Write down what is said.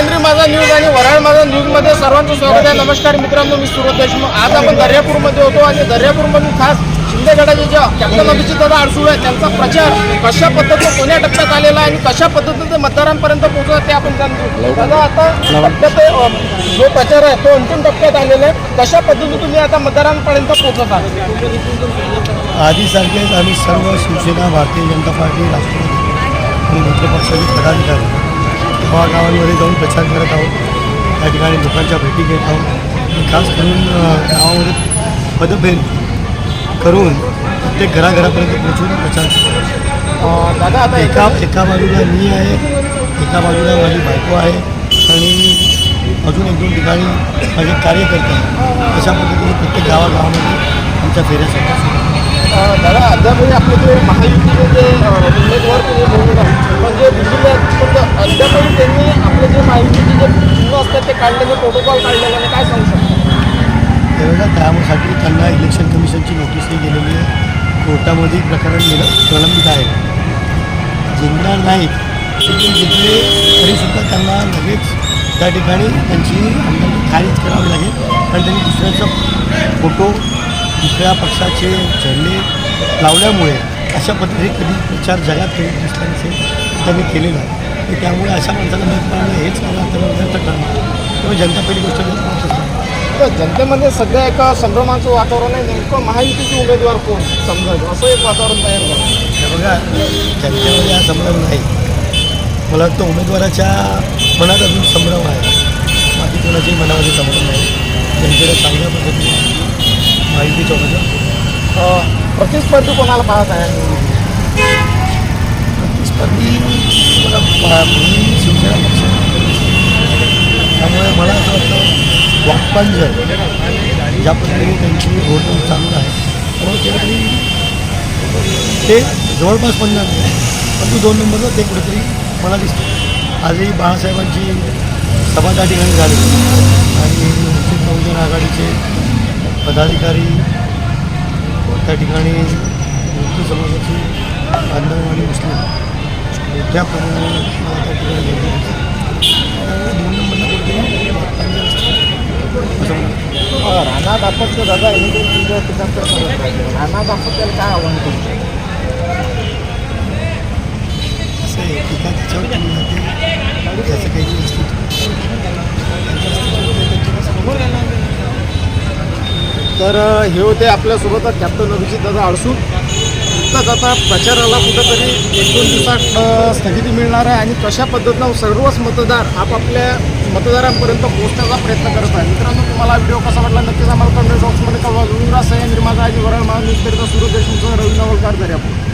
सह्याद्री माझा न्यूज आणि वराळ माझा न्यूजमध्ये सर्वांचं स्वागत आहे. नमस्कार मित्रांनो मी सुरत देशमुख. आज आपण दर्यापूरमध्ये होतो आणि दर्यापूरमधून खास शिंदे गटाचे जे कॅप्टन अभिजित दादा अडसूळ आहे त्यांचा प्रचार कशा पद्धतीने कोण्या टप्प्यात आलेला आहे आणि कशा पद्धतीने मतदारांपर्यंत पोहोचला ते आपण जाणतो दादा आता टप्प्यात जो प्रचार आहे तो अंतिम टप्प्यात आलेला आहे. कशा पद्धतीने तुम्ही आता मतदारांपर्यंत पोहोचत आहात? आधीसारखेच आम्ही सर्व शिवसेना भारतीय जनता पार्टी राष्ट्रवादी आणि मित्र पक्षाचे पदाधिकारी गावागावांमध्ये जाऊन प्रचार करत आहोत. त्या ठिकाणी लोकांच्या भेटी घेत आहोत. खास करून गावामध्ये पदभेद करून प्रत्येक घराघरापर्यंत पोहोचून प्रचार करतो दादा आता एका एका बाजूला मी आहे एका बाजूला माझी बायको आहे आणि अजून एक दोन ठिकाणी माझे कार्यकर्ते अशा पद्धतीने प्रत्येक गावागावामध्ये आमच्या फेऱ्या. अ, दादा अद्यापही आपले जे महायुतीचे जे उमेदवार म्हणजे फक्त अद्यापही त्यांनी आपले जे महायुतीचे जे चिन्ह असतात ते काढलेले प्रोटोकॉल काढलेले आणि काय सांगू शकतो? त्यावेळेला त्यासाठी त्यांना इलेक्शन कमिशनची नोटीसही गेलेली आहे. कोर्टामध्ये प्रकरण प्रलंबित आहे. जिंकणार नाहीत तिथे जिंकले तरीसुद्धा त्यांना लगेच त्या ठिकाणी त्यांची आमदारकी खारीज करावी लागेल. कारण त्यांनी दुसऱ्याचा फोटो दुसऱ्या पक्षाचे झेंडे लावल्यामुळे अशा पद्धतीने कधी प्रचार जगात कधी दिसला नसेल त्यांनी केलेला आहे. तर त्यामुळे अशा माणसाला मत हेच मला त्यांना करणार त्यामुळे जनता पहिली गोष्ट. तर जनतेमध्ये सध्या एक संभ्रमाचं वातावरण आहे. नेमकं महायुतीचे उमेदवार कोण? समजायचं असं एक वातावरण तयार झालं. हे बघा जनतेमध्ये हा संभ्रम नाही. मला वाटतं उमेदवाराच्या मनात अजून संभ्रम आहे. बाकी कोणाच्याही मनामध्ये संभ्रम नाही. जनतेला चांगल्या पद्धतीने माहितीच्या उमेदवार प्रतिस्पर्धी कोणाला पाहत आहे? प्रतिस्पर्धी मला शिवसेना त्यामुळे मला असं वाटतं वाक्पांजर ज्या पद्धतीने त्यांची घोषणा चांगलं आहे त्यामुळे कुठेतरी ते जवळपास पडणार नाही परंतु दोन नंबरला ते कुठेतरी मला दिसतं. आजही बाळासाहेबांची सभा त्या ठिकाणी झाली. आणि वंचित बहुजन आघाडीचे पदाधिकारी त्या ठिकाणी हिंदू समाजाची बांधव मुस्लिम मोठ्या प्रमाणावर त्या ठिकाणी गर्दी दिसते. त्यामुळे दोन नंबरला कुठेतरी वाक्पांजर असतं. असं राणा दापटचं दादा हे सांगत आहे. राणा दापट्याला काय आव्हान असं आहे की त्या त्याच्यावर जाते त्याचं काही अस्तित्व. तर हे होते आपल्यासोबत कॅप्टन अभिजित दादा अडसूळ नुकताच आता प्रचाराला कुठंतरी एक दोन दिवसात स्थगिती मिळणार आहे आणि कशा पद्धतीनं सर्वच मतदार आपापल्या मतदारांपर्यंत पोहोचण्याचा प्रयत्न करत आहे मित्रांनो तुम्हाला व्हिडिओ कसा वाटला? नक्कीच आम्हाला कमेंट बॉक्समध्ये कळवा. विराज सह्याद्री माझा आजी वराळ महान्यूज करिता सुरू देशमुख रवी नवलकार दर्यापूर.